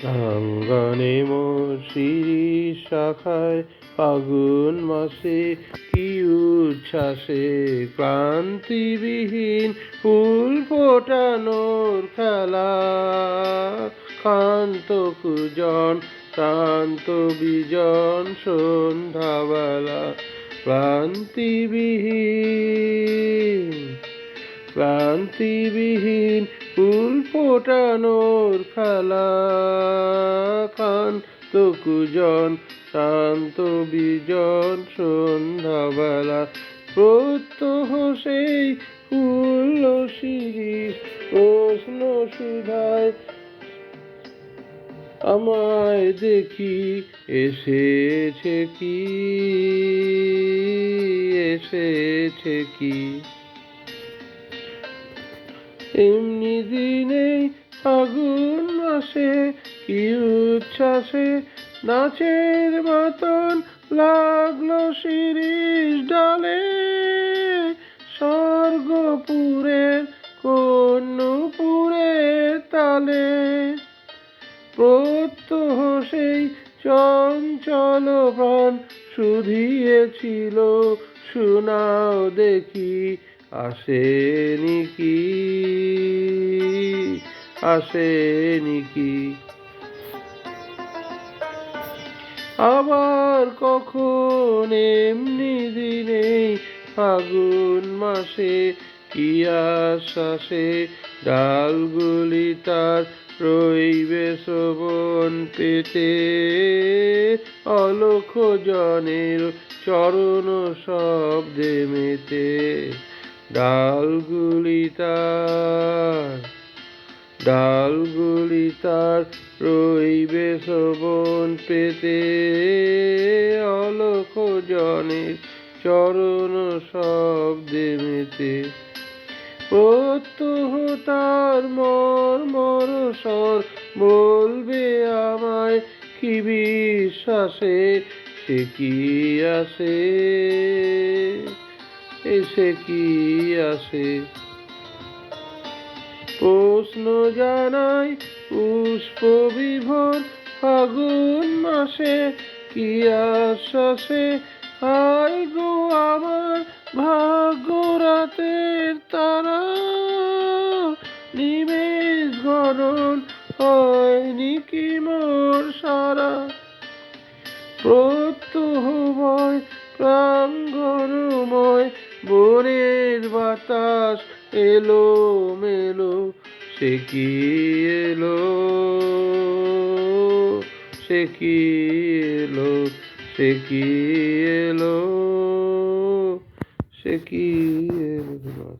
প্রাঙ্গনে মশি শাখায় ফাগুন মাসে কি উচ্ছ্বাসে ক্রান্তিবিহীন ফুল ফোটানোর খেলা। ক্ষান্ত কুজন, ক্লান্ত বিজন সন্ধ্যাবেলা ক্লান্তিবিহীন ক্লান্তিবিহীন ফুল ফোটানোর খেলা কান্ত কুজন শান্ত বিজন, সন্ধ্যাবেলা প্রত্যহ সেই ফুল শিরিষ, প্রশ্ন সুধায় আমায় দেখি এসেছে কি এসেছে কি। এমনি দিনে ফাগুন মাসে কি উচ্ছ্বাসে নাচের মতন লাগল শিরিষ ডালে স্বর্গপুরের কন্যপুরের তালে। প্রত্যহ সেই চঞ্চল প্রাণ শুধিয়েছিল, শোনাও দেখি আসেনি কি? আসেনি কি? আবার কখন এমনি দিনে ফাগুন মাসে কি আশ্বাসে ডালগুলি তার রইবে শোভন পেতে? অলক্ষ জনের চরণ শব্দে মেতে। ডালগুলি তার ডালগুলি তার রইবে শোভন পেতে। অলক্ষ জনের চরণ শব্দে মেতে। প্রত্যহ তার মর মর স্বর বলবে আমায়, কি বিশ্বাসে সে কি আসে এসে কি আসে? প্রশ্ন জানাই পুষ্প বিভোর ফাগুন মাসে কি আশ্বাসে? হাই গো আমার ভাগ্য রাতের তারা। নিমেষ গরণ হয়নি কি মোর সারা। প্রত্যহময়, প্রাঙ্গণময় বনের বাতাস এলো মেলো, সে কি এলো? সে কি এলো? সে কি এলো? সে কি এলো?